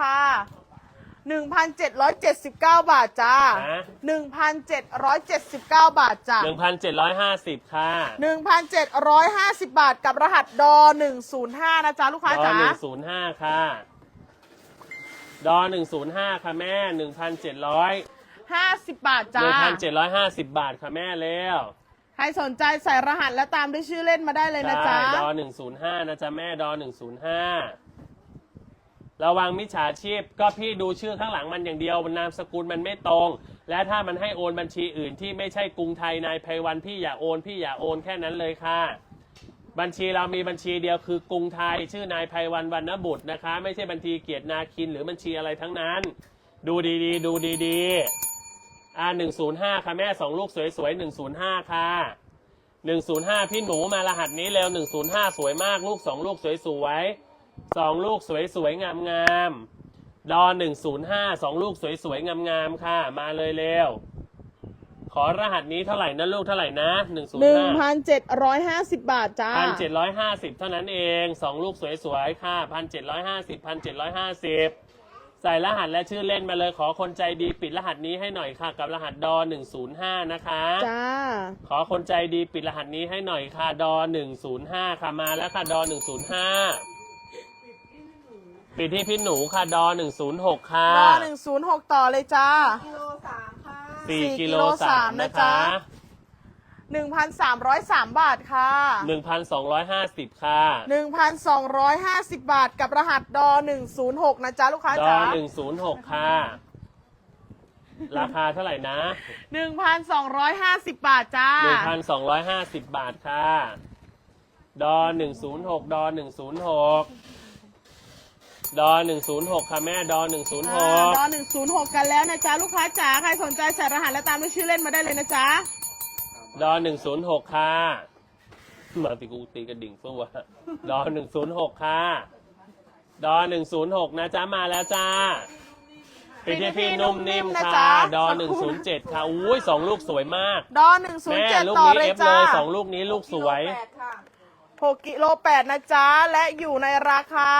ค่ะ1,779 บาทจ้า ฮะ 1,779 บาทจ้า หนึ่งพันเจ็ดร้อยห้าสิบค่ะ1,750 บาทกับรหัสดอ105 นะจ๊ะ ลูกค้าดอจ๋าหนึ่งศูนย์ห้าค่ะ ดอหนึ่งศูนย์ห้าค่ะแม่หนึ่งพันเจ็ดร้อย50 บาทหจ้า นึ่งพันเจ็ดร้อยห้าสิบบาทค่ะแม่แล้วใครสนใจใส่รหัสและตามด้วยชื่อเล่นมาได้เลยนะจ๊ะใช่ดอหนึ่งศูนย์ห้านะจ๊ะแม่ดอหนึ่งศูนย์ห้า ระวังมิจฉาชีพก็พี่ดูชื่อข้างหลังมันอย่างเดียวมันนามสกุลมันไม่ตรง และถ้ามันให้โอนบัญชีอื่นที่ไม่ใช่กรุงไทยนายไพวันพี่อย่าโอนพี่อย่าโอนแค่นั้นเลยค่ะ บัญชีเรามีบัญชีเดียวคือกรุงไทย ชื่อนายไพวันวรรณบุตรนะคะ ไม่ใช่บัญชีเกียรตินาคินหรือบัญชีอะไรทั้งนั้น ดูดีๆ ดูดีๆอ่าหนึ่งศูนย์ห้าค่ะแม่สองลูกสวยๆหนึ่งศูนย์ห้าค่ะหนึ่งศูนย์ห้าพี่หนูมารหัสนี้เร็วหนึ่งศูนย์ห้าสวยมากลูกสองลูกสวยๆ สองลูกสวยๆงามๆดอหนึ่งศูนย์ห้าสองลูกสวยๆงามๆค่ะ มาเลยเร็ว ขอรหัสนี้เท่าไหร่นะลูกเท่าไหร่นะหนึ่งศูนย์ห้า1,750บาทจ้าพันเจ็ดร้อยห้าสิบเท่านั้นเองสองลูกสวยๆค่ะพันเจ็ดร้อยห้าสิบพันเจ็ดร้อยห้าสิบใส่รหัสและชื่อเล่นมาเลยขอคนใจดีปิดรหัสนี้ให้หน่อยค่ะ กับรหัสดอหนึ่งศูนย์ห้านะคะจ้าขอคนใจดีปิดรหัสนี้ให้หน่อยค่ะดอหนึ่งศูนย์ห้าค่ะมาแล้วค่ะดอหนึ่งศูนย์ห้า ปิดที่พี่หนูค่ะ ดอหนึ่งศูนย์หกค่ะดอ106ต่อเลยจ้า กิโลสามค่ะสี่สี่กิโลกิโลสาสามมนะนะจ๊ะคะ1,303บาทค่ะ หนึ่งพันสองร้อยห้าสิบค่ะ1,250บาทกับรหัสดอ106นะจ๊ะลูกค้าดอจ๋าหนึ่งศูนย์หกค่ะ ราคาเท่าไหร่นะ1,250บาทจ้าหนึ่งพันสองร้อยห้าสิบบาทค่ะ ดอหนึ่งศูนย์หกดอหนึ่งศูนย์หก ดอหนึ่งศูนย์หกค่ะแม่ดอหนึ่งศูนย์หอ่ากดอ106กันแล้วนะจ๊ะลูกค้าจ๋าใครสนใจใส่รหัสและตามด้วยชื่อเล่นมาได้เลยนะจ๊ะดอหนึ่งศูนย์หกค่ะ มาติกูตีกระดิ่งสู้วะดอหนึ่งศูนย์หกค่ะดอหนึ่งศูนย์หกนะจ๊ะ มาแล้วจ้าเป็นที่พี่นุ่มนิ่มนะค่ะจ๊ะดอหนึ่งศูนย์เจ็ดค่ะอุ้ยสองลูกสวยมาก ดอแม่ลูก107ต่อนี้เลเอยฟเลจ้ายสองลูกนี้ลูกสวยกิโลแปดค่ะ6กิโล8นะจ๊ะ และอยู่ในราคา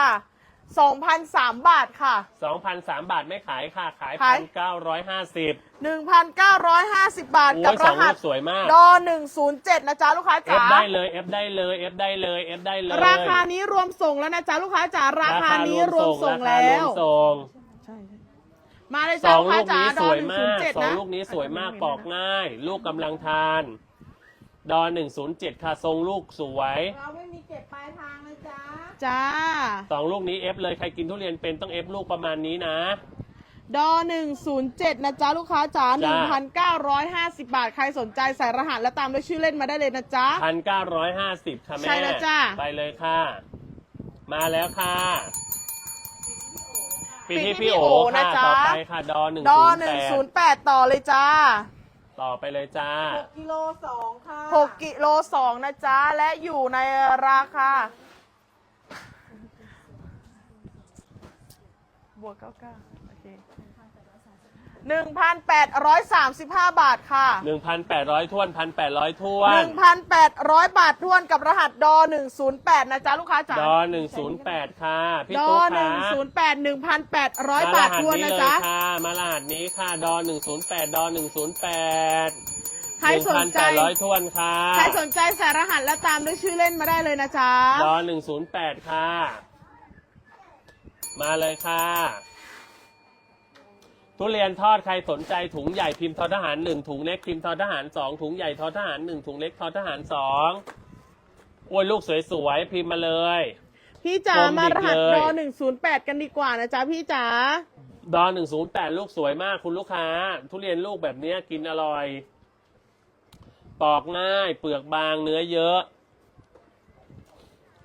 2,003 บาทค่ะ 2,003 บาทไม่ขายค่ะ ขาย ขาย 1,950 1,950 บาทโอ้กับยรสองหัลูสกสวยมาก ดอ107 นะจ๊ะ ลูกค้าเอจ๋าฟได้เลย เอฟได้เลย เอฟได้เลย เอฟได้เลยราคานี้รวมส่งแล้วนะจ๊ะ ลูกค้าจ๋าราคานี้รวมส่งราแล้คารว มส่งมาเลยสจ้าองลูกค้าลูกจ๋านี้ดสอวยมาก107สองนะ ลูกนี้สวยมากปอกง่าย ลูกกำลังทาน ดอ107ค่ะทรงลูกสวย เราไม่มีเก็บปลายทางเลย จ้าจ้า สองลูกนี้เอฟเลยใครกินทุเรียนเป็นต้องเอฟลูกประมาณนี้นะ ดอ107 นะจ๊ะ ลูกค้าจ๋าจ้า1,950 บาท ใครสนใจใส่รหัสและตามด้วยชื่อเล่นมาได้เลยนะจ๊ะ1,950ค่ะแม่ใช่แล้วจ้าไปเลยค่ะ มาแล้วค่ะปีปิดที่ที่พี่โอพี่โอนะค่ะจ๊ะต่อไปค่ะดอดอ108 108 ต่อเลยจ้า ต่อไปเลยจ้าหกกิโลสองค่ะ 6กิโล2นะจ๊ะ และอยู่ในราคา วก99โอเค1,835บาทค่ะ1,800ท้วน1,800ท้วน1,800บาททวนกับรหัสดอ108นะจ๊ะลูกค้าจ๋าดอ108ค่ะ พี่ดอตุ๊กค่ะ108 1,800บาททวนมนะรหัสเลยจ๊ะค่ะ มารหัสนี้ค่ะ ดอ108ดอ108ใครสนใจ1,800ท้วนค่ะ ใครสนใจใส่รหัสและตามด้วยชื่อเล่นมาได้เลยนะจ๊ะ ดอ108ค่ะ มาเลยค่ะ ทุเรียนทอดใครสนใจถุงใหญ่พิมพ์ทอทหารหนึ่งถุงเล็กพิมพ์ทอทหารสองถุงใหญ่ทอทหารหนึ่งถุงเล็กทอทหารสองโอ้ยลูกสวยๆพิมพ์มาเลย พี่จ๋าชมมารหัสอีกเลย ดอ108กันดีกว่านะจ๊ะพี่จ๋าดอหนึ่งศูนย์แปดลูกสวยมากคุณลูกค้า ทุเรียนลูกแบบเนี้ยกินอร่อย ปอกง่าย เปลือกบางเนื้อเยอะ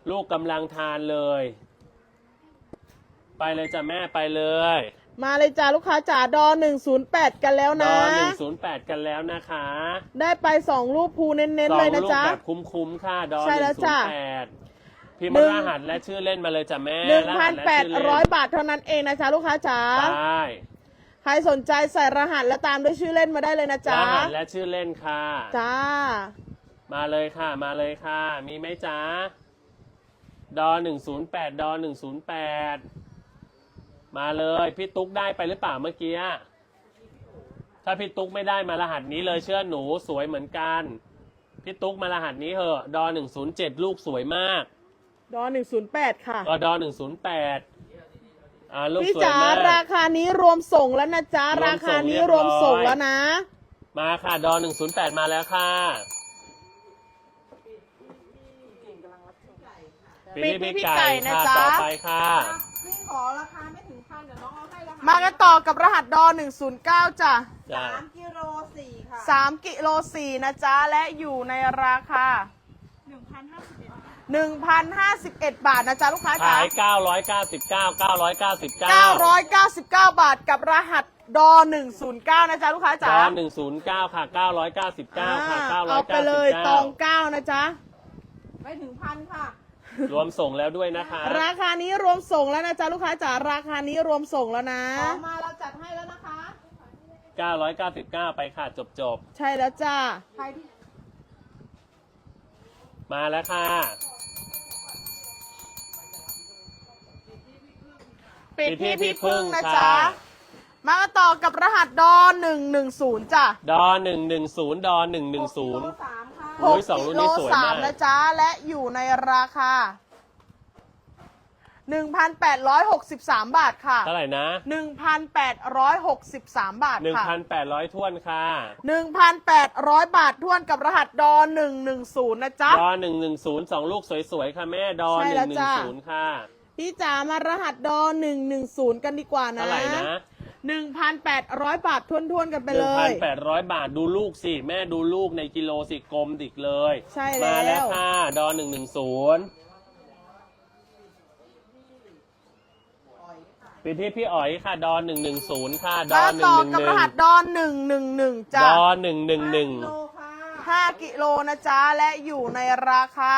ลูกกำลังทานเลย ไปเลยจ้ะแม่ไปเลยมาเลยจ้าลูกค้าจ๋าดอ108 กันแล้วดนะ อหนึ่งศูนย์แปดกันแล้วนะคะได้ไป 2 รูปภูเน้นสๆอเลยงนะลูกจ๊ะ แบบคุ้มๆค่ะดอหใช่นึ่แล้งวศูนจ้ะย์แปดพิมพ์หนึ่มางรหัสและชื่อเล่นมาเลยจ้ะแม่หนึ่งรพัหันสและแปดชื่อเล่นร้อยบาทเท่านั้นเองนะจ๊ะลูกค้าจ๋าได้ใครสนใจใส่รหัสและตามด้วยชื่อเล่นมาได้เลยนะรจ๊ะหัสและชื่อเล่นค่ะ จ้า มาเลยค่ะ มาเลยค่ะ มีไหมจ๊ะ ดอหนึ่งศูนย์แปดดอหนึ่งศูนย์แปด มาเลยพี่ตุ๊กได้ไปหรือเปล่าเมื่อกี้ ถ้าพี่ตุ๊กไม่ได้มารหัสนี้เลยเชื่อหนูสวยเหมือนกัน พี่ตุ๊กมารหัสนี้เหอะดอหนึ่งศูนย์เจ็ดลูกสวยมากดอหนึ่งศูนย์แปดค่ะก็ดอหนึ่งศูนย์แปดอ่าลูกพี่สวยจ๋ามาก ราคานี้รวมส่งแล้วนะจ๊ะรวมส่ง ราคานี้เรียบรวมส่งร้อยแล้วนะ มาค่ะดอหนึ่งศูนย์แปดมาแล้วค่ะปิดที่พี่ไก่นะค่จ๊ะ ต่อไปค่ะ พี่ขอราคา มากันต่อกับรหัสดอหนึ่งศูนย์เก้าจ้ะจ้ะสามกิโลสี่ค่ะสามกิโลสี่นะจ๊ะ และอยู่ในราคา หนึ่งพันห้าสิบเอ็ดหนึ่งพันห้าสิบเอ็ดบาทนะจ๊ะ ลูกค้าจ๋าขาย 999 999เก้าร้อยเก้าสิบเก้าบาทกับรหัสดอหนึ่งศูนย์เก้านะจ๊ะ ลูกค้าจจ๋าอ109 ค่ะ 999 ค่ะอ่าเอาไปเลยตอง999เก้านะจ๊ะไม่ถึงพันค่ะ รวมส่งแล้วด้วยนะคะ ราคานี้รวมส่งแล้วนะจ๊ะลูกค้าจ๋าราคานี้รวมส่งแล้วนะขอมาเราจัดให้แล้วนะคะ 999 ไปค่ะจบจบใช่แล้วจ้าใครที่ๆมาแล้วค่ะ ปิดที่ปิดที่พี่พึ่งนะพี่พึ่งจ๊ะค่ะมากันต่อกับรหัสดอหนึ่งหนึ่งศูนย์จ้ะดอ110 ดอหกกิโล110 สาม ค่ะโอ้ยสองหรุ่กนนี้กิโลสวยสามากนะจ๊ะ และอยู่ในราคา 1,863 บาทค่ะ เท่าไหร่นะ1,863 บาทค่ะ 1,800ท้วนค่ะ1,800 บาททวนกับรหัสดอ110 นะจ๊ะ ดอ110 2ลูกสวยๆค่ะแม่ดอใช่แล้วจ้ะ 110ค่ะ พี่จ๋ามารหัสดอ110 กันดีกว่านะ เท่าไหร่นะ 1,800 บาททวนๆกันไปเลย1,800บาทดูลูกสิ แม่ดูลูกในกิโลสิกลมดิกเลย ใช่แล้ว มาแล้วค่ะ ดอ110ปิดที่พี่อ๋อยค่ะ ดอ110ค่ะ ดอมาต่อกับรหัส111ดอ111จ้ะดอกิโล111ค่ะ5กิโลนะจ๊ะ และอยู่ในราคา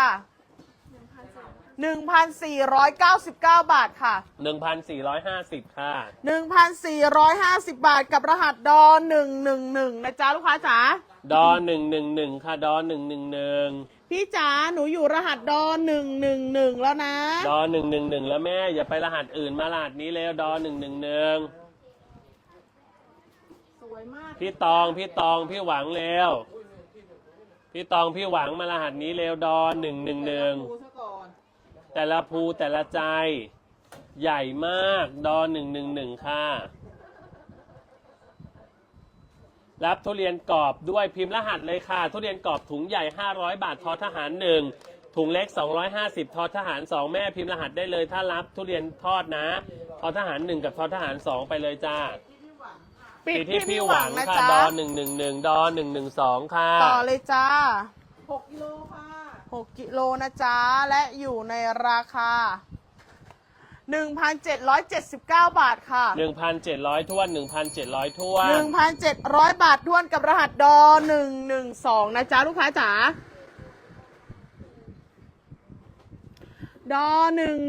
1,499 บาทค่ะ 1,450 ค่ะ 1,450 บาทกับรหัสดอ111นะจ๊ะลูกค้าจ๋าดอ111 ค่ะดอ111 พี่จ๋าหนูอยู่รหัสดอ111 แล้วนะ ดอ111 แล้วแม่อย่าไปรหัสอื่นมารหัสนี้แล้วดอ111 สวยมาก พี่ตองพี่ตองพี่หวังแล้ว พี่ตองพี่หวังมารหัสนี้เร็วดอ111 แต่ละภูแต่ละใจ ใหญ่มากดอหนึ่งหนึ่งหนึ่งค่ะ รับทุเรียนกรอบด้วยพิมพ์รหัสเลยค่ะ ทุเรียนกรอบถุงใหญ่ 500 บาททอทหารหนึ่งถุงเล็ก 250 ทอทหาร 2 แม่พิมพ์รหัสได้เลย ถ้ารับทุเรียนทอดนะ ทอทหาร 1 กับทอทหาร 2 ไปเลยจ้าปิดปิดที่ที่พี่พี่หหวัวังงนะค่ะจ๊ะดอหนึ่งหนึ่งหนึ่งดอหนึ่งหนึ่งสองค่ะ ต่อเลยจ้า 6กิโลค่ะ 6กิโลนะจ๊ะ และอยู่ในราคา 1,779 บาทค่ะหนึ่งพันเจ็ดร้อยท้วนหนึ่งพันเจ็ดร้อยท้วน 1,700 บาททวนกับรหัสดอ112 นะจ๊ะ ลูกค้าจ๋าดอ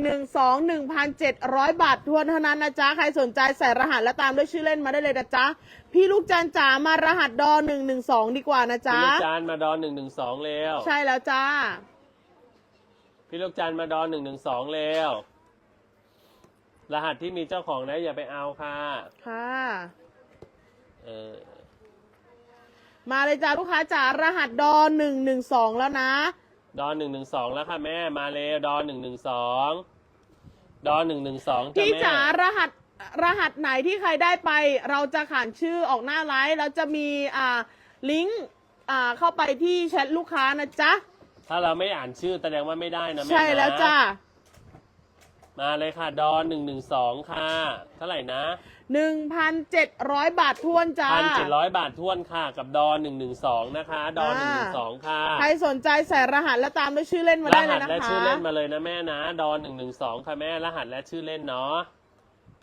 112 1,700บาททวนเท่านั้นนะจ๊ะ ใครสนใจใส่รหัสและตามด้วยชื่อเล่นมาได้เลยนะจ๊ะ พี่ลูกจันจ๋ามารหัสดอ112ดีกว่านะพี่จ๊ะลูกจานมาดอหนึ่งหนึ่งสองเร็วใช่แล้วจ้า พี่ลูกจานมาดอหนึ่งหนึ่งสองเร็วรหัสที่มีเจ้าของนะอย่าไปเอาค่ะ ค่ะ เออ มาเลยจ้าลูกค้าจ๋ารหัสดอ112แล้วนะ ดอหนึ่งหนึ่งสองแล้วค่ะแม่มาเร็วดอหนึ่งหนึ่งสองดอหนึ่งหนึ่งสองจ้ะพี่แม่จ๋ารหัส รหัสไหนที่ใครได้ไป เราจะขานชื่อออกหน้าไลฟ์แล้วจะมีอ่าลิงก์อ่าเข้าไปที่แชทลูกค้านะจ๊ะ ถ้าเราไม่อ่านชื่อแสดงว่าไม่ได้นะแม่ใช่แล้วนะจ้ามาเลยค่ะ ดอหนึ่งหนึ่งสองค่ะ เท่าไหร่นะ1,700บาททวนจ้า พันเจ็ดร้อยบาทท้วนค่ะ กับดอหนึ่งหนึ่งสองนะคะ ดอหนึ่งหนึ่งสองค่ะใครสนใจใส่รหัสและตามด้วยชื่อเล่นมารได้เลหัยสนะและคะ ชื่อเล่นมาเลยนะแม่นะ ดอหนึ่งหนึ่งสองค่ะแม่ รหัสและชื่อเล่นเนาะ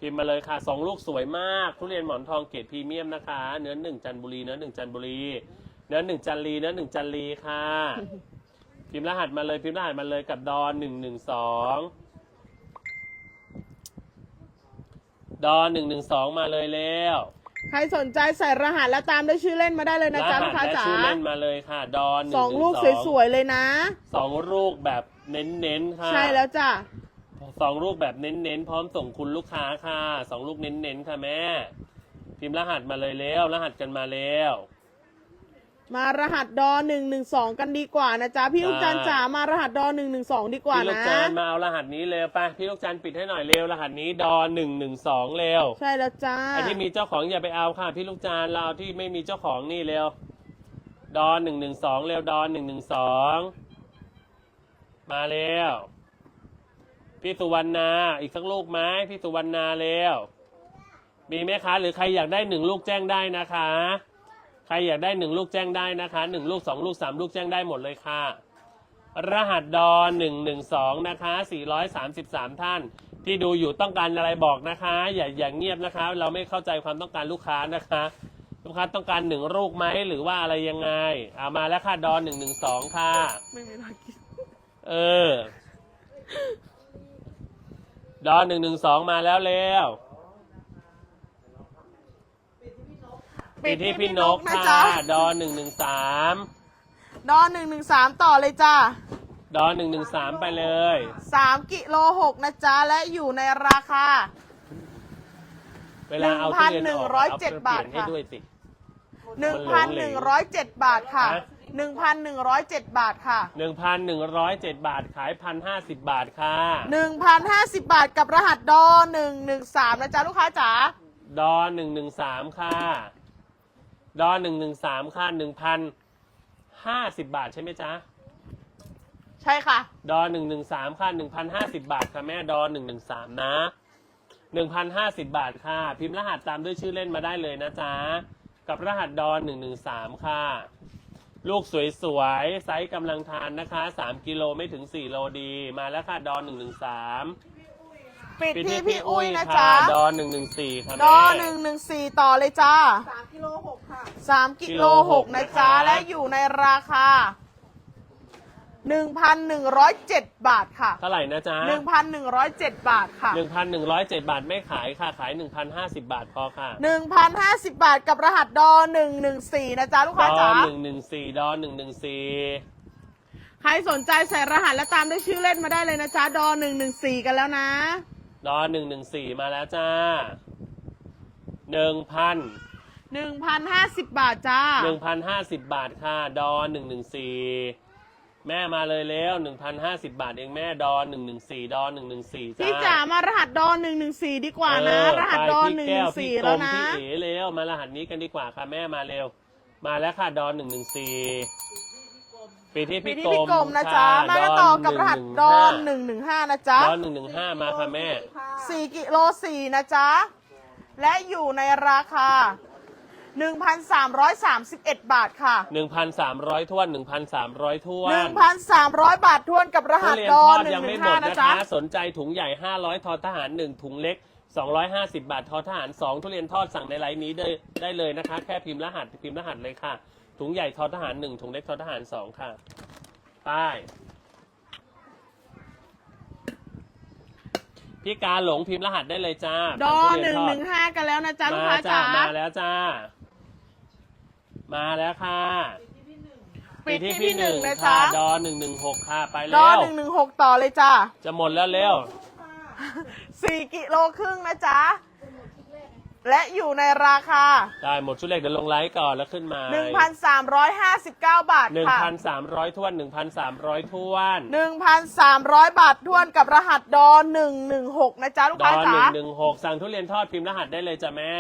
พิมพ์มาเลยค่ะสองลูกสวยมาก ทุเรียนหมอนทองเกรดพรีเมียมนะคะ เนื้อหนึ่งจันทบุรี เนื้อหนึ่งจันทบุรี เนื้อหนึ่งจันรี เนื้อหนึ่งจันรีค่ะ พิมพ์รหัสมาเลย พิมพ์รหัสมาเลยกับดอหนึ่งหนึ่งสองดอหนึ่งหนึ่งสองมาเลยแล้วใครสนใจใส่รหัสและตามด้วยชื่อเล่นมาได้เลยนะรจ๊ะหัลูสกค้าและจ๋าชื่อเล่นมาเลยค่ะ ดอหนึ่งสองลูกสวยๆเลยนะสองลูกแบบเน้นๆค่ะ ใช่แล้วจ้าโอ้ สองลูกแบบเน้นๆ พร้อมส่งคุณลูกค้าค่ะสองลูกเน้นๆ ค่ะแม่ พิมพ์รหัสมาเลยเร็วรหัสกันมาเร็วมารหัสดอหนึ่งหนึ่งสองกันดีกว่านะจ๊ะพี่ลูกจันใช่จ๋ามารหัสดอหนึ่งหนึ่งสองดีกว่าพี่ลูกนะจานมาเอารหัสนี้เร็วไปพี่ลูกจานปิดให้หน่อยเร็วรหัสนี้ดอหนึ่งหนึ่งสองเร็วใช่แล้วจ้าไอที่มีเจ้าของอย่าไปเอาค่ะ พี่ลูกจานเราเอาที่ไม่มีเจ้าของนี่เร็วดอหนึ่งหนึ่งสองเร็วดอหนึ่งหนึ่งสองมาเร็ว พี่สุวรรณาอีกสักลูกไหมพี่สุวรรณาเร็วมีไหมคะ หรือใครอยากได้หนึ่งลูกแจ้งได้นะคะ ใครอยากได้หนึ่งลูกแจ้งได้นะคะหนึ่งลูกสองลูกสามลูกแจ้งได้หมดเลยค่ะ รหัสดอหนึ่งหนึ่งสองนะคะสี่ร้อยสามสิบสามท่าน ที่ดูอยู่ต้องการอะไรบอกนะคะ อย่าอย่าเงียบนะคะ เราไม่เข้าใจความต้องการลูกค้านะคะ ลูกค้าต้องการหนึ่งลูกไหมหรือว่าอะไรยังไงเอามาแล้วค่ะดอหนึ่งหนึ่งสองค่ะไม่มีอะไรกินเออ ดอหนึ่งหนึ่งสองมาแล้วเร็วปิดที่พี่นกนะค่ะจ๊ะดอหนึ่งหนึ่งสามดอหนึ่งหนึ่งสามต่อเลยจ้าดอหนึ่งหนึ่งสามไปเลยสามกิโลหกนะจ๊ะ และอยู่ในราคาเวลาเอาทุเรียนออก1,107เอาเปลี่ยนบาทให้ค่ะด้วยสิ หนึ่งพันหนึ่งร้อยเจ็ดบาทค่ะ ฮะ หนึ่งพันหนึ่งร้อยเจ็ดบาทค่ะหนึ่งพันหนึ่งร้อยเจ็ดบาทขายพันห้าสิบบาทค่ะหนึ่งพันห้าสิบบาทกับรหัสดอหนึ่งหนึ่งสามนะจ๊ะลูกค้าจ๋าดอหนึ่งหนึ่งสามค่ะ ดอหนึ่งหนึ่งสามค่ะหนึ่งพันห้าสิบบาทใช่ไหมจ๊ะ ใช่ค่ะ ดอหนึ่งหนึ่งสามค่ะหนึ่งพันห้าสิบบาทค่ะแม่ดอหนึ่งหนึ่งสามนะหนึ่งพันห้าสิบบาทค่ะ พิมพ์รหัสตามด้วยชื่อเล่นมาได้เลยนะจ๊ะ กับรหัสดอหนึ่งหนึ่งสามค่ะ ลูกสวยๆ ไซส์กำลังทานนะคะ 3 กิโลไม่ถึง 4 โลดี มาแล้วค่ะ ดอน 113 ปิดที่พี่อุ้ยนะจ๊ะดอน 114 ค่ะดแม่ อหนึ่งหนึ่งสี่ต่อเลยจ้าสามกิโลหกค่ะ สามกิโลหกนะจ๊ะและอยู่ในราคา 1,107 บาทค่ะเท่าไหร่นะจ๊ะ1,107 บาทค่ะ1,107 บาทไม่ขายค่ะ ขาย 1,050 บาทพอค่ะ 1,050 บาทกับรหัสดอ114 นะจ๊ะ ลูกค้าดจ๋า อ114ดอ114 ใครสนใจใส่รหัสและตามด้วยชื่อเล่นมาได้เลยนะจ๊ะ ดอ114 กันแล้วนะ ดอ114 มาแล้วจ้า1,000 1,050 บาทจ้า 1,050 บาทค่ะ ดอ114 แม่มาเลยแล้วหนึ่งพันห้าสิบาทเองแม่ดอหนึ่งหนึ่งสี่ดอหนึ่งหนึ่งสี่จ้าพี่จ๋ามารหัสดอหนึ่งหนึ่งสี่ดีกว่านะ เออรหัสไปดอพี่หนึ่งหแก้นึ่วงสี่พี่กรแล้วมนะพี่เอ๋เร็วมารหัสนี้กันดีกว่าค่ะแม่มาเร็ว มาแล้วค่ะดอหนึ่งหนึ่งสี่ปีที่ปีพี่ที่กรพี่มกรมนะจ๊ะมากันต่อกับรหัสดอหนึ่งหนึ่งห้านะจ๊ะดอหนึ่งหนึ่งห้ามาค่ะแม่ค่ะสี่กิโลสี่นะจ๊ะ และอยู่ในราคา หนึ่งพันสามร้อยสามสิบเอ็ดบาทค่ะหนึ่งพันสามร้อยท้วนหนึ่งพันสามร้อยท้วหนึ่นงพันสามร้อยบาททวนกับรทุหัสเรียนดทออดหนึ่ยังงหไม่นึ่งหมห้าดนะนะจ๊ะ คะสนใจถุงใหญ่ 500 ทอทหาร 1 ถุงเล็ก 250 บาททอทหาร 2 ทุเรียนทอดสั่งในไลน์นี้ได้ได้เลยนะคะ แค่พิมพ์รหัสพิมพ์รหัสเลยค่ะ ถุงใหญ่ทอทหาร 1 ถุงเล็กทอทหาร 2 ค่ะป้ายพี่กาหลงพิมพ์รหัสได้เลยจ้าดอสั่หทุนึ่งเรียทอหนึ่งห้ากันแล้วนะจ๊ะลูกมาค้าจ้าจ๋ามาแล้วจ้า มาแล้วค่ะปิดที่พี่หนึ่งนะจ๊ะดอหนึ่งหนึ่งหกค่ะ ไปดแล้อวหนึ่งหนึ่งหกต่อเลยจ้าจะหมดแล้วเร็ว สี่กิโลครึ่งนะจ๊ะและอยู่ในราคา ได้หมดชุดเล็กเดี๋ยวลงไลฟ์ก่อนแล้วขึ้นมา1,359 บาทหนึ่งค่ะ พันสามร้อยท้วนหนึ่งพันสามร้อยท้วน1,300 บาททวนกับรหัสดอ116 นะจ๊ะ ลูกดค้าอหจ๋านึ่งหนึ่งหกสั่งทุเรียนทอดพิมพ์รหัสได้เลยจ้ะแม่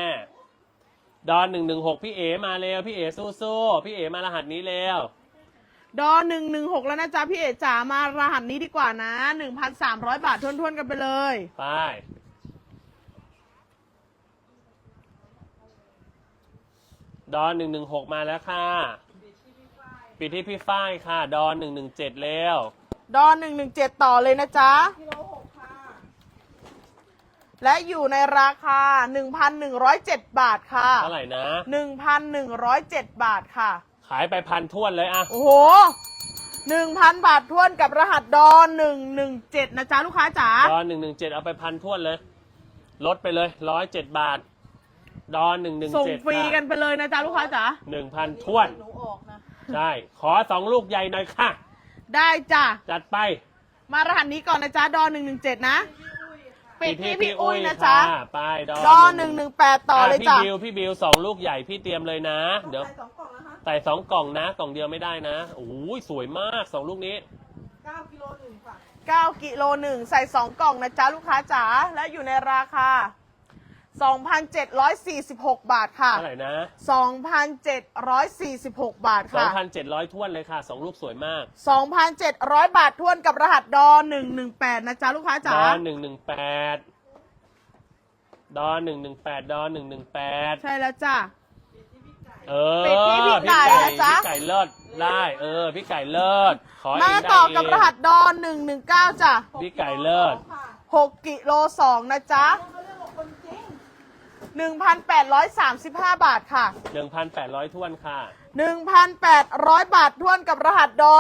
ดอนหนึ่งหนึ่งหกพี่เอมาเร็วพี่เอสู้สู้ๆพี่เอมารหัสนี้เร็วดอ116แล้วนะจ๊ะพี่เอ๋จ๋ามารหัสนี้ดีกว่านะ1,300บาททวนๆกันไปเลย ไปดอนหนึ่งหนึ่งหกมาแล้วค่ะปิดที่พี่ฝ้ายค่ะ ดอนหนึ่งหนึ่งเจ็ดเร็ว ดอ117ต่อเลยนะจ๊ะกิโลหกค่ะ และอยู่ในราคา 1,107 บาทค่ะ เท่าไหร่นะ 1,107 บาทค่ะ ขายไปพันท้วนเลยอะโอ้โหหนึ่งพันบาททวนกับรหัสดอหนึ่งหนึ่งเจ็ดนะจ๊ะ ลูกค้าจ๋า ดอนหนึ่งหนึ่งเจ็ดเอาไปพันท้วนเลย ลดไปเลยร้อยเจ็ดบาท ดอนหนึ่งหนึ่งส่งเจ็ดฟรีกันไปเลยนะจ๊ะ ลูกค้าจ๋าหนึ่งพันท้วน หนูออกนะ ใช่ ขอสองลูกใหญ่หน่อยค่ะ ได้จ้ะ จัดไป มารหัสนี้ก่อนนะจ๊ะ ดอหนึ่งหนึ่งเจ็ดนะ ปิดที่พี่อุ้ยนะค่จ๊ะไปดอดอหนึ่งหนึ่งแปดต่อเลยพี่จ้ะบิวพี่บิวสองลูกใหญ่พี่เตรียมเลยนะ เดี๋ยวใส่สองกล่องนะคะใส่สองกล่องนะกล่องเดียวไม่ได้นะโอ้ยสวยมากสองลูกนี้เก้ากิโลหนึ่งค่ะเก้ากิโลหนึ่งใส่สองกล่องนะจ๊ะลูกค้าจ๋าและอยู่ในราคา 2,746 บาทค่ะ เท่าไหร่นะ 2,746 บาทสองค่ะพันเจ็ดร้อยท้วนเลยค่ะสองลูกสวยมาก2,700 บาททวนกับรหัสดอ118 นะจ๊ะ ลูกค้าดจ๋าอหนึ่งหนึ่งแปดดอหนึ่งหนึ่งแปดดอหนึ่งหนึ่งแปดใช่แล้วจ้ะ เออปิดที่พี่ไก่นะจ๊ะ พี่ไก่เลิศได้เออ พี่ไก่เลิศขอเองมาได้ต่อกับเงรหัสดอ119 จ้ะ พี่ไก่เลิศค่ะ6กิโล2นะจ๊ะเ1,835 บาทค่ะหนึ่งพันแปดร้อยท้วนค่ะ 1,800 บาททวนกับรหัสดอ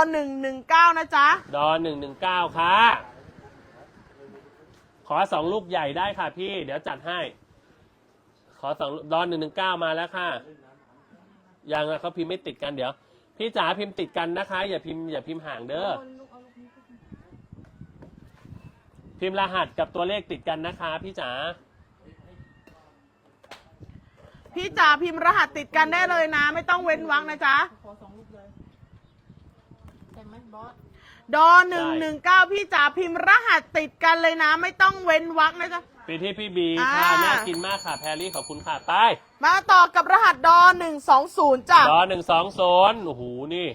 119 นะจ๊ะ ดอหนึ่งหนึ่งเก้าค่ะ ขอสองลูกใหญ่ได้ค่ะพี่ เดี๋ยวจัดให้ ขอสองดอหนึ่งหนึ่งเก้ามาแล้วค่ะ ยังนะเขาพิมพ์ไม่ติดกันเดี๋ยว พี่จ๋าพิมพ์ติดกันนะคะ อย่าพิมพ์อย่าพิมพ์ห่างเด้อ พิมพ์รหัสกับตัวเลขติดกันนะคะ พี่จ๋า พี่จ๋าพิมพ์รหัสติดกันได้เลยนะ ไม่ต้องเว้นวรรคนะจ๊ะขอสองลูกเลยแต่ไหมบอสดอ119พี่จ๋าพิมพ์รหัสติดกันเลยนะ ไม่ต้องเว้นวรรคนะจ๊ะ ปีที่พี่บีค่ะอ่าน่ากินมากค่ะแพรรี่ขอบคุณค่ะไปมาต่อกับรหัสดอ120จ้ะดอหนึ่งสองโซนโอ้โหนี่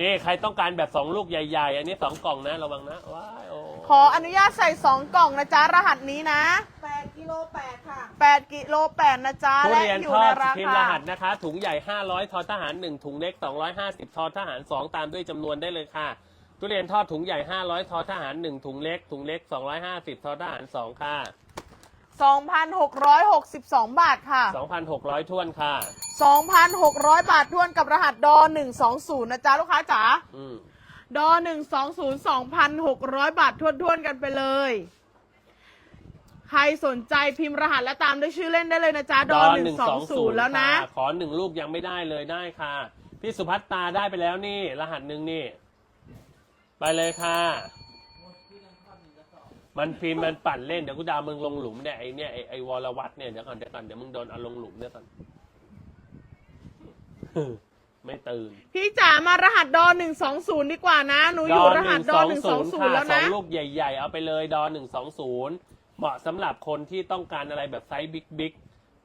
นี่ใครต้องการแบบสองลูกใหญ่ๆ อันนี้สองกล่องนะระวังนะว้ายโอ้ขออนุญาตใส่2กล่องนะจ๊ะ รหัสนี้นะ แปด กิโลแปดค่ะ 8กิโล8นะจ๊ะ ทุและเรียนอยู่ทอในดราพิมพ์คารหัสนะคะ ถุงใหญ่ 500 ทอทหาร 1 ถุงเล็ก 250 ทอทหาร 2 ตามด้วยจำนวนได้เลยค่ะ ทุเรียนทอดถุงใหญ่ 500 ทอทหาร 1 ถุงเล็ก ถุงเล็ก 250 ทอทหาร 2 ค่ะ 2,662 บาทค่ะ 2,600ท้วนค่ะ 2,600 บาททวนกับรหัสดอ120 นะจ๊ะ ลูกค้าจ๋าอืมดอ120 2,600 บาททวนทวนๆกันไปเลยใครสนใจพิมพ์รหัสและตามด้วยชื่อเล่นได้เลยนะจ๊ะ ดอ120แล้วนะ ค่ขอหนึ่งลูกยังไม่ได้เลยได้ค่ะ พี่สุพัฒตาได้ไปแล้วนี่ รหัสหนึ่งนี่ ไปเลยค่ะ มันพิมพ์มันปั่นเล่น เดี๋ยวกูจะเอามึงลงหลุมเนี่ยไอเนี่ยไอไอวรวัตเนี่ยเดี๋ยวก่อนเดี๋ยวก่อนเดี๋ยวมึงโดนเอาลงหลุมเดี๋ยวก่อน ไม่ตื่น พี่จ๋ามารหัสดอ120ดีกว่านะ หนูอยู่รหัสดอค่ะ120แล้วสอนะงลูกใหญ่ ๆ เอาไปเลย ดอหนึ่งสองศูนย์ เหมาะสำหรับคนที่ต้องการอะไรแบบไซส์บิ๊กบิ๊ก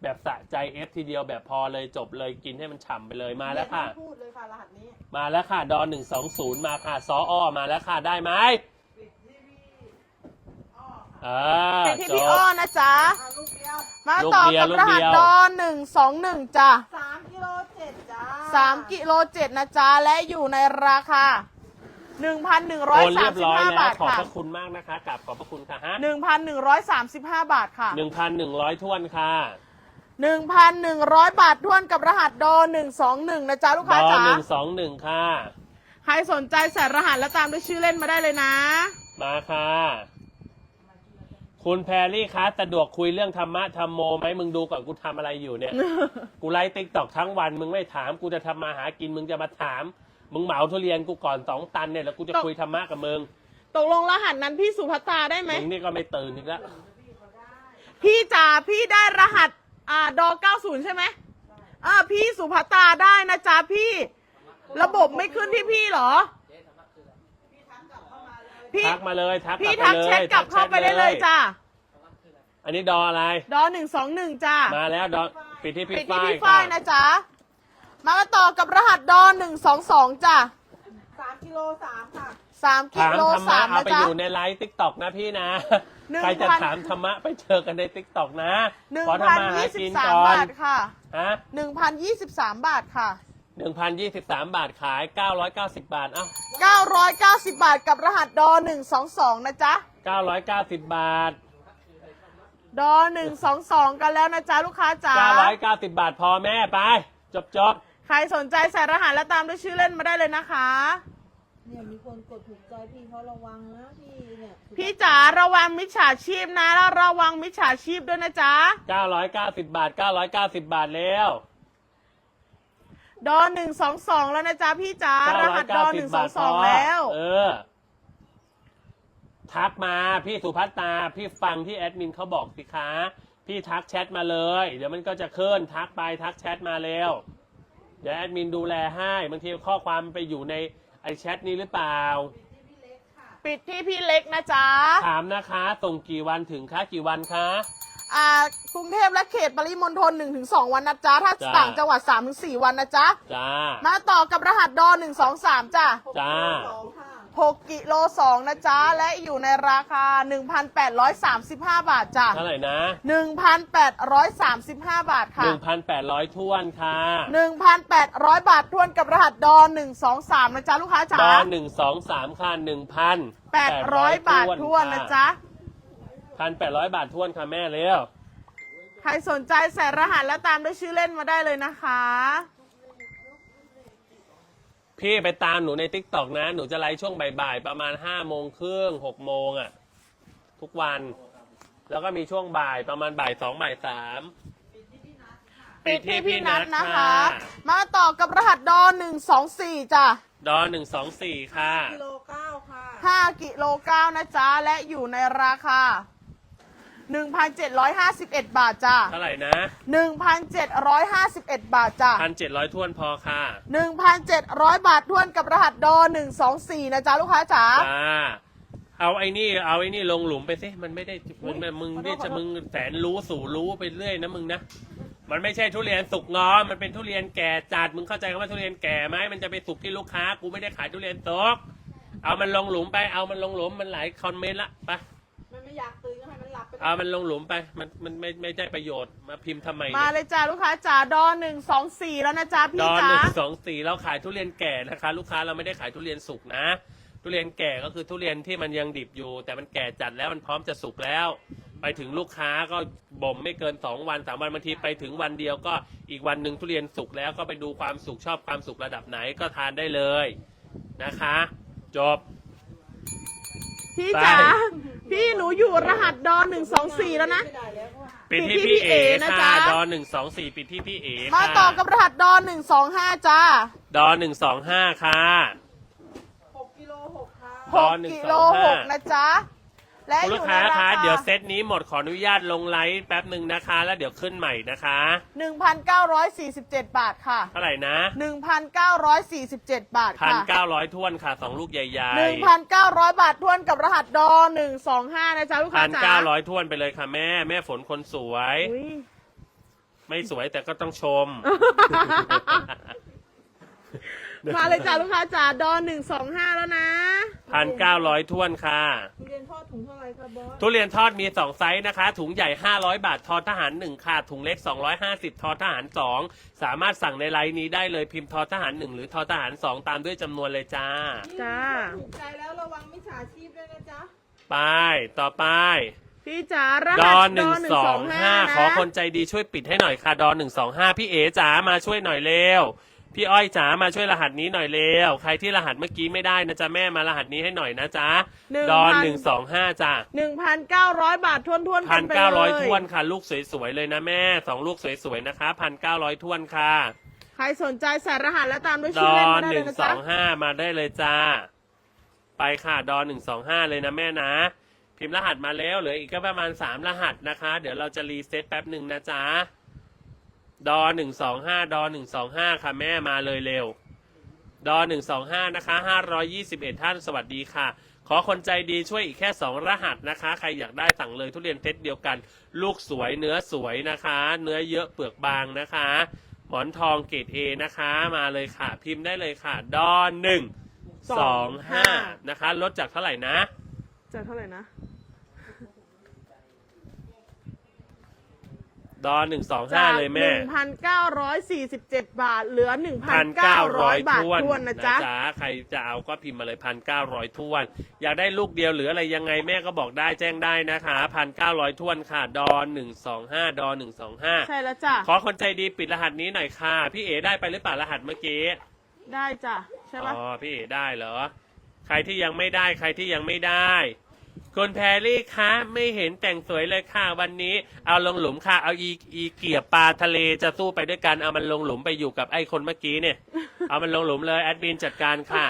แบบสะใจเอฟทีเดียวแบบพอเลยจบเลยกินให้มันฉ่ำไปเลยมาแล้วค่ะ พูดเลยค่ะรหัสนี้มาแล้วค่ะดอหนึ่งสองศูนย์มาค่ะซออ้อมาแล้วค่ะได้ไหมอ่าปิดที่จพี่บ อ้อนะจ๊ะ อ่าลูกเดียวมาต่อกับลูกรเดียวหัสดอ121จ้ะสามกิโลเจ็ดจ้า3กิโล7นะจ๊ะ และอยู่ในราคา โอนเรียบร้อย1,135 แล้วบาทขอบค่ะพระคุณมากนะคะกราบขอบพระคุณค่ะฮะ1,135 บาทค่ะ หนึ่งพันหนึ่งร้อยท้วนค่ะ1,100 บาททวนกับรหัสดอ121 นะจ๊ะลูกดค้าอจ๋าหนึ่งสองหนึ่งค่ะ ใครสนใจใส่รหัสและตามด้วยชื่อเล่นมาได้เลยนะ มาค่ะ คุณแพรรี่คะสะดวกคุยเรื่องธรรมะธรรมโมไหมมึงดูก่อนกูทำอะไรอยู่เนี่ย กูไลฟ์ติ๊กตอกทั้งวันมึงไม่ถาม กูจะทำมาหากินมึงจะมาถาม มึงเหมาทุเรียนกูก่อนสองตันเนี่ยแล้วกูจะตกคุยธรรมะกับมึงตกลงรหัสนั้นพี่สุภัตตาได้ไหม มึงนี่ก็ไม่ตื่นอีกแล้วพี่จ๋าพี่ได้รหัส อ่าดอ90 ใช่ไหมอ่าพี่สุภัตตาได้นะจ๊ะพี่ ระบบไม่ขึ้นที่พี่เหรอ พี่ทักมาเลยทักกลัพี่บไปทักเลยแชทกลับเข้าไปได้เลยจ้าอันนี้ดออะไร ดอ121จ้ามาแล้วดอปิดที่ปิพี่ดที่ฝ้ายพี่ฝ้ายค่ะ นะจ๊ะ มากันต่อกับรหัสดอ122จ้ะสามกิโลสามค่ะ3กิถามโลธรรมะ3เอานะไปจ๊ะอยู่ในไลฟ์ติ๊กตอกนะพี่นะ หนึ่งใครจะพันถามธรรมะไปเจอกันในติ๊กตอกนะขอทำมาหากิน1,023ก่อนบาทค่ะฮะ1,023บาทค่ะหนึ่งพันยี่สิบสามบาทขายเก้าร้อยเก้าสิบบาท เอ้า990บาทกับรหัสดอ122นะจ๊ะ เก้าร้อยเก้าสิบบาทดอ122กันแล้วนะจ๊ะลูกค้าจ๋าเก้าร้อยเก้าสิบบาทพอแม่ไป จบจบ ใครสนใจใส่รหัสและตามด้วยชื่อเล่นมาได้เลยนะคะ เนี่ยมีคนกดถูกใจพี่เขาระวังนะพี่เนี่ยพี่จ๋าระวังมิจฉาชีพนะแล้วระวังมิจฉาชีพด้วยนะจ๊ะเก้าร้อยเก้าสิบบาทเก้าร้อยเก้าสิบบาทแล้ว ดอ122แล้วนะจ๊ะพี่จ๋าเก้ารร้อหัยสดเก้าอสิบบาทพอ122แล้ว เออ ทักมาพี่สุภัตตา พี่ฟังที่แอดมินเขาบอกสิคะ พี่ทักแชทมาเลย เดี๋ยวมันก็จะเคลื่อนทักไปทักแชทมาเร็ว เดี๋ยวแอดมินดูแลให้บางทีข้อความไปอยู่ในไอแชทนี้หรือเปล่า ปิดที่พี่เล็กนะจ๊ะถามนะคะ ส่งกี่วันถึงคะกี่วันคะ อ่ากรุงเทพและเขตปริมณฑล1-2วันนะจ๊ะ ถ้าจ้าต่างจังหวัด3-4วันนะจ๊ะ จ้า มาต่อกับรหัสดอ123จ้ะจ้า สองค่ะ 6กิโล2นะจ๊ะ และอยู่ในราคา 1,835 บาทจ้ะเท่าไหร่นะ 1,835 บาทค่ะ 1,800ท้วนค่ะ1,800 บาททวนกับรหัสดอ123 นะจ๊ะ ลูกค้าจ๋าดอหนึ่งสองสามค่ะหนึ่งพัน800 บาททวนนะจ๊ะ พันแปดร้อยบาทท้วนค่ะแม่เร็ว ใครสนใจใส่รหัสและตามด้วยชื่อเล่นมาได้เลยนะคะ พี่ไปตามหนูในทิกตอกนะ หนูจะไลฟ์ช่วงบ่ายๆ ประมาณห้าโมงครึ่งหกโมงอะ ทุกวัน แล้วก็มีช่วงบ่ายประมาณบ่ายสองบ่ายสามปิดที่พี่นัทนะคะ มาต่อกับรหัสดอ124จ้ะดอหนึ่งสองสี่ค่ะกิโลเก้าค่ะ5กิโลเก้านะจ๊ะ และอยู่ในราคา 1,751 บาทจ้ะเท่าไหร่นะ1,751 บาทจ้ะพันเจ็ดร้อยท้วนพอค่ะ1,700 บาททวนกับรหัสดอ124 นะจ๊ะลูกค้าจ๋า จ้าเอาไอ้นี่ เอาไอ้นี่ลงหลุมไปสิมันไม่ได้มันมันมึงนี่จะมึงแสนรู้สู่รู้ไปเรื่อยนะมึงนะมันไม่ใช่ทุเรียนสุกงอมมันเป็นทุเรียนแก่จัดมึงเข้าใจคำว่าทุเรียนแก่ไหมมันจะไปสุกที่ลูกค้ากูไม่ได้ขายทุเรียนสุกเอามันลงหลุมไปเอามันลงหลุมมันหลายคอมเมนต์ละไป เอามันลงหลุมไป มันมันไม่ไม่ได้ประโยชน์มาพิมพ์ทำไมมาเนี่ยเลยจ้าลูกค้าจ๋าดอ124แล้วนะจ๊ะดพี่อนจ๋าหนึ่งสองสี่เราขายทุเรียนแก่นะคะ ลูกค้าเราไม่ได้ขายทุเรียนสุกนะ ทุเรียนแก่ก็คือทุเรียนที่มันยังดิบอยู่ แต่มันแก่จัดแล้วมันพร้อมจะสุกแล้ว ไปถึงลูกค้าก็บ่มไม่เกินสองวันสามวันบางทีไปถึงวันเดียวก็อีกวันหนึ่งทุเรียนสุกแล้วก็ไปดูความสุกชอบความสุกระดับไหนก็ทานได้เลยนะคะ จบ พี่จ๋าไป พี่หนูอยู่รหัสดอ124แล้วนะไม่ได้แล้วค่ะปิดที่ปิดที่พี่เอพี่เอนะค่ะจ๊ะดอหนึ่งสองสี่ปิดที่พี่เอมาค่ะต่อกับรหัสดอ125จ้าดอหนึ่งสองห้าค่ะ หกกิโลหกค่ะดอ6 125 กิโล6นะจ๊ะ และคุณอลูกยู่ในค้าราคะ คาเดี๋ยวเซตนี้หมดขออนุญาตลงไลฟ์แป๊บหนึ่งนะคะ แล้วเดี๋ยวขึ้นใหม่นะคะ 1,947 บาทค่ะ เท่าไหร่นะ1,947 บาทพันค่ะ เก้าร้อยท้วนค่ะสองลูกใหญ่1,900 บาททวนกับรหัสดอ125 นะจ๊ะลูกๆค้าพันจ๋าเก้าร้อยท้วนไปเลยค่ะแม่แม่ฝนคนสวย อุ๊ยไม่สวยแต่ก็ต้องชม มาเลยจ้าลูกค้าจ๋าดอ125แล้วนะพันเก้าร้อยท้วนค่ะ ทุเรียนทอดถุงเท่าไหร่คะบอสทุเรียนทอดมี 2 ไซส์นะคะ ถุงใหญ่ 500 บาท ทอทหาร 1 ค่ะ ถุงเล็ก 250 ทอทหาร 2 สามารถสั่งในไลน์นี้ได้เลยพิมพ์ทอทหาร 1 หรือทอทหาร 2 ตามด้วยจำนวนเลยจ้า จ้าถูกใจแล้วระวังมิจฉาชีพด้วยนะจ๊ะไป ต่อไป พี่จ๋ารดหัอสหนึ่งสองห้า125ขอคนใจดีช่วยปิดให้หน่อยค่ะ ดอหนึ่งสองห้าพี่เอ๋จ๋ามาช่วยหน่อยเร็ว พี่อ้อยจ๋ามาช่วยรหัสนี้หน่อยเร็ว ใครที่รหัสเมื่อกี้ไม่ได้นะจ๊ะแม่มารหัสนี้ให้หน่อยนะจ๊ะดอหนึ่งสองห้าจ้ะ1,900บาททวนทวนๆพักันนไปเก้าร้อยเลยท้วนค่ะ ลูกสวยๆเลยนะแม่สองลูกสวยๆนะคะพันเก้าร้อยท้วนค่ะ ใครสนใจใส่รหัสและตามด้วยดชื่ออเล่นมาได้หเลนึ่ยงนะสจ๊ะองห้ามาได้เลยจ้า ไปค่ะดอหนึ่งสองห้าเลยนะแม่นะ พิมพ์รหัสมาแล้วเหลืออีกก็ประมาณสามรหัสนะคะ เดี๋ยวเราจะรีเซ็ตแป๊บหนึ่งนะจ๊ะ ดอหนึ่งสองห้าดอหนึ่งสองห้าค่ะแม่มาเลยเร็ว ดอหนึ่งสองห้านะคะห้าร้อยี่สิบเอ็ดท่านสวัสดีค่ะ ขอคนใจดีช่วยอีกแค่สองรหัสนะคะ ใครอยากได้สั่งเลยทุเรียนเซตเดียวกัน ลูกสวยเนื้อสวยนะคะ เนื้อเยอะเปลือกบางนะคะ หมอนทองเกรดเอนะคะ มาเลยค่ะ พิมพ์ได้เลยค่ะ ดอหนึ่งสองห้านะคะ ลดจากเท่าไหร่นะ จะเท่าไหร่นะ ดอหนึ่งสองห้าจากเลยแม่ 1,947 บาท เหลือ พันเก้าร้อย1,900 บาทท้วนทวนนะจ๊ะ ใครจะเอาก็พิมพ์มาเลยพันเก้าร้อยท้วน อยากได้ลูกเดียวหรืออะไรยังไงแม่ก็บอกได้แจ้งได้นะคะพันเก้าร้อยท้วนค่ะ ดอหนึ่งสองห้าดอหนึ่งสองห้าใช่แล้วจ้ะ ขอคนใจดีปิดรหัสนี้หน่อยค่ะ พี่เอได้ไปหรือเปล่ารหัสเมื่อกี้ ได้จ้ะ ใช่ปะอ๋อ พี่เอได้เหรอ ใครที่ยังไม่ได้ใครที่ยังไม่ได้ คุณแพรรี่คะไม่เห็นแต่งสวยเลยค่ะ วันนี้เอาลงหลุมค่ะ เอาอีอีเกียบปลาทะเลจะสู้ไปด้วยกันเอามันลงหลุมไปอยู่กับไอ้คนเมื่อกี้เนี่ย เอามันลงหลุมเลยแอดมินจัดการค่ะ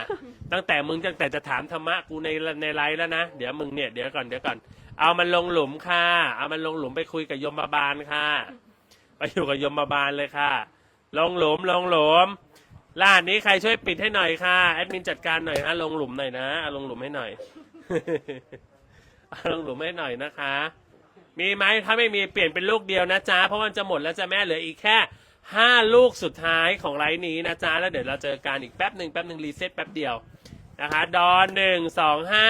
ตั้งแต่มึงตั้งแต่จะถามธรรมะกูในในไลฟ์แล้วนะเดี๋ยวมึงเนี่ยเดี๋ยวก่อนเดี๋ยวก่อนเอามันลงหลุมค่ะ เอามันลงหลุมไปคุยกับยมบาลค่ะ ไปอยู่กับยมบาลเลยค่ะ ลงหลุมลงหลุมล่านนี้ใครช่วยปิดให้หน่อยค่ะแอดมินจัดการหน่อยฮะลงหลุมหน่อยนะเอาลงหลุมให้หน่อย ลงหลุมให้หน่อยนะคะ มีไหมถ้าไม่มีเปลี่ยนเป็นลูกเดียวนะจ๊ะเพราะมันจะหมดแล้วจ้ะแม่เหลืออีกแค่ห้าลูกสุดท้ายของไลน์นี้นะจ๊ะแล้วเดี๋ยวเราเจอกันอีกแป๊บหนึ่งแป๊บหนึ่งรีเซ็ตแป๊บเดียวนะคะดอหนึ่งสองห้า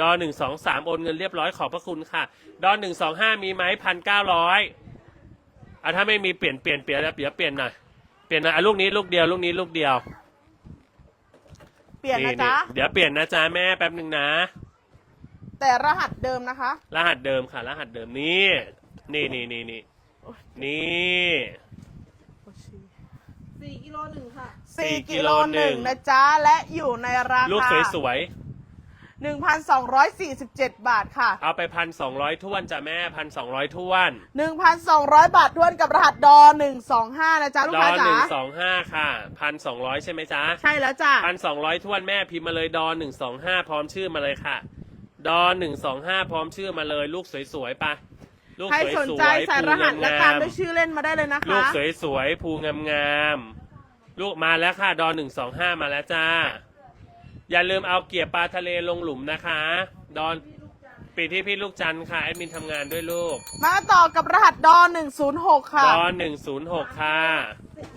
ดอหนึ่งสองสามโอนเงินเรียบร้อยขอบพระคุณค่ะ ดอหนึ่งสองห้ามีไหมพันเก้าร้อยอะถ้าไม่มีเปลี่ยนเปลี่ยนเปลี่ยนแล้วเดี๋ยวเปลี่ยนหน่อยเปลี่ยนหน่อยอะลูกนี้ลูกเดียวลูกนี้ลูกเดียวเปลี่ยนนะจ๊ะ เดี๋ยวเปลี่ยนนะจ๊ะแม่แป๊บหนึ่งนะ แต่รหัสเดิมนะคะ รหัสเดิมค่ะ รหัสเดิมนี่นี่นี่นี่นี่นี่สี่กิโลหนึ่งค่ะสี่กิโลหนึ่งนะจ๊ะ และอยู่ในราคาลูกสวยหนึ่งพันสองร้อยสี่สิบเจ็ดบาทค่ะ ๆเอาไปพันสองร้อยท้วนจ้ะแม่พันสองร้อยท้วนหนึ่งพันสองร้อยบาททวนกับรหัสดอหนึ่งสองห้านะจ๊ะ ลูดกอค้าหจ๋านึ่งสองห้าค่ะพันสองร้อยใช่ไหมจ๊ะใช่แล้วจ้ะ พันสองร้อยท้วนแม่พิมพ์มาเลยดอหนึ่งสองห้าพร้อมชื่อมาเลยค่ะ ดอหนึ่งสองห้าพร้อมชื่อมาเลยลูกสวยๆไปลูกใครสวยสนๆใจใส่รหัสและภูตามงามด้วยชื่อเล่นมาได้เลยนะๆลูคะ กสวยๆภูงามๆลูกมาแล้วค่ะดอหนึ่งสองห้ามาแล้วจ้า อย่าลืมเอาเกียร์ปลาทะเลลงหลุมนะคะ ดอนปิดที่พี่ลูกจันทร์ค่ะแอดมินทำงานด้วยลูก มาต่อกับรหัสดอหนึ่งศูนย์หกค่ะดอนหนึ่งศูนย์หกค่ะ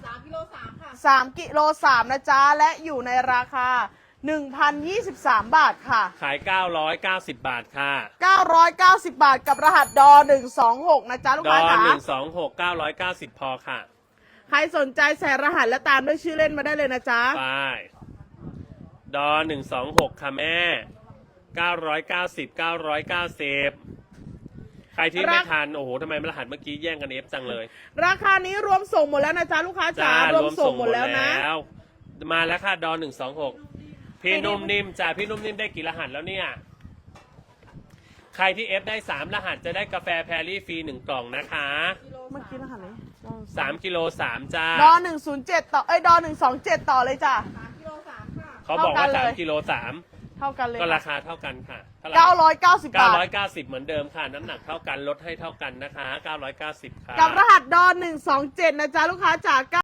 สามกิโลสามค่ะ สามกิโลสามนะจ๊ะ และอยู่ในราคา หนึ่งพันยี่สิบสามบาทค่ะ ขายเก้าร้อยเก้าสิบบาทค่ะเก้าร้อยเก้าสิบบาทกับรหัสดอหนึ่งสองหกนะจ๊ะลูกดค้าอนจ๋า หนึ่งสองหกเก้าร้อยเก้าสิบพอค่ะใครสนใจใส่รหัสและตามด้วยชื่อเล่นมาได้เลยนะจ๊ะ ไปดอนหนึ่งสองหกค่ะแม่เก้าร้อยเก้าสิบเก้าร้อยเก้าสิบใครที่ไม่ทันโอ้โหทำไมรหัสเมื่อกี้แย่งกันเอฟจังเลยราคานี้รวมส่งหมดแล้วนะจ๊ะลูกค้าจ๋ารวมส่งหมดแล้วนะวมาแล้วค่ะดอหนึ่งสองหก พี่นุ่มนิ่มจ้าพี่นุ่มนิ่มได้กี่รหัสแล้วเนี่ย ใครที่เอฟได้สามรหัสจะได้กาแฟแพรรี่ฟรีหนึ่งกล่องนะคะกิโลเมื่อกี้รหัสไหนสามกิโลสามจ้าดอหนึ่งศูนย์เจ็ดต่อ เอ้ยดอหนึ่งสองเจ็ดต่อเลยจ้ะสามกิโลสามค่ะ เขาบอกว่าเท่ากันสามเลยกิโลสามเท่ากันเลย ก็ราคาเท่ากันค่ะเท่าไหร่เก้าร้อยเก้าสิบเก้าบาทร้อยเก้าสิบเหมือนเดิมค่ะ น้ำหนักเท่ากันลดให้เท่ากันนะคะเก้าร้อยเก้าสิบค่ะ กับรหัสดอหนึ่งสองเจ็ดนะจ๊ะลูกค้าจ๋า